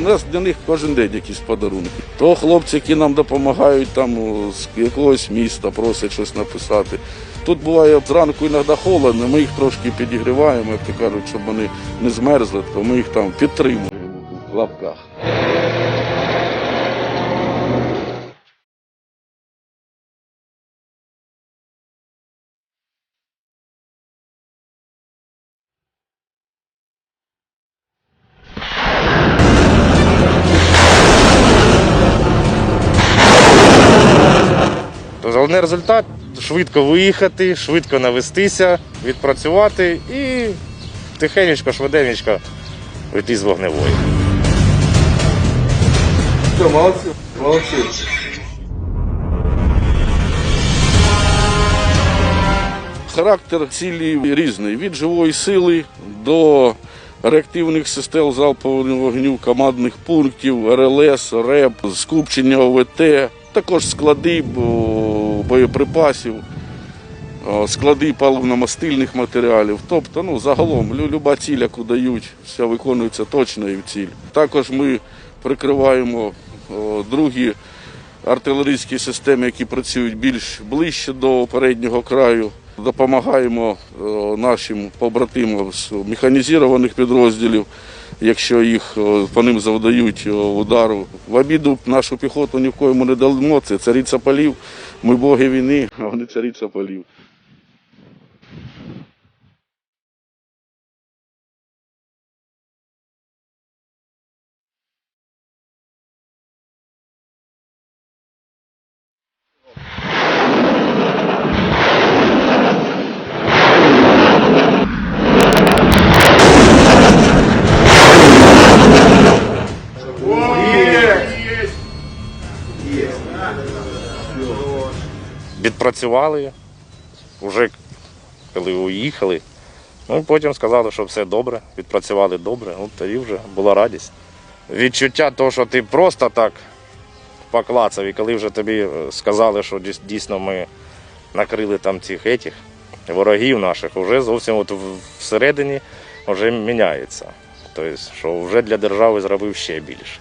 нас для них кожен день якісь подарунки. То хлопці, які нам допомагають там з якогось міста, просять щось написати. Тут буває зранку іноді холодно, ми їх трошки підігріваємо, як кажуть, щоб вони не змерзли, то ми їх там підтримуємо в лапках. Головний результат швидко виїхати, швидко навестися, відпрацювати і тихенечко, швиденечко вийти з вогневої. Молодці, молодці. Характер цілі різний. Від живої сили до реактивних систем залпового вогню, командних пунктів, РЛС, РЕП, скупчення ОВТ, також склади бо- боєприпасів, склади паливно-мастильних матеріалів. Тобто, ну, загалом, люба ціль, яку дають, все виконується точно і в ціль. Також ми прикриваємо другі артилерійські системи, які працюють більш ближче до переднього краю. Допомагаємо нашим побратимам з механізованих підрозділів, якщо їх по ним завдають удару. В обіду нашу піхоту ні в коєму не дамо. Це цариця полів. Ми боги війни, а вони цариця полів. Відпрацювали, вже коли уїхали. Ну, і потім сказали, що все добре, відпрацювали добре, ну тоді вже була радість. Відчуття того, що ти просто так поклацав, і коли вже тобі е, сказали, що дійсно ми накрили там цих етіх, ворогів наших, вже зовсім от всередині вже міняється. Тобто, що вже для держави зробив ще більше.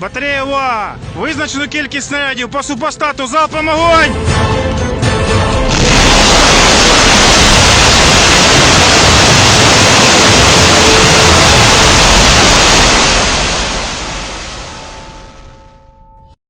Батарея! Визначену кількість снарядів по супостату залпом огонь!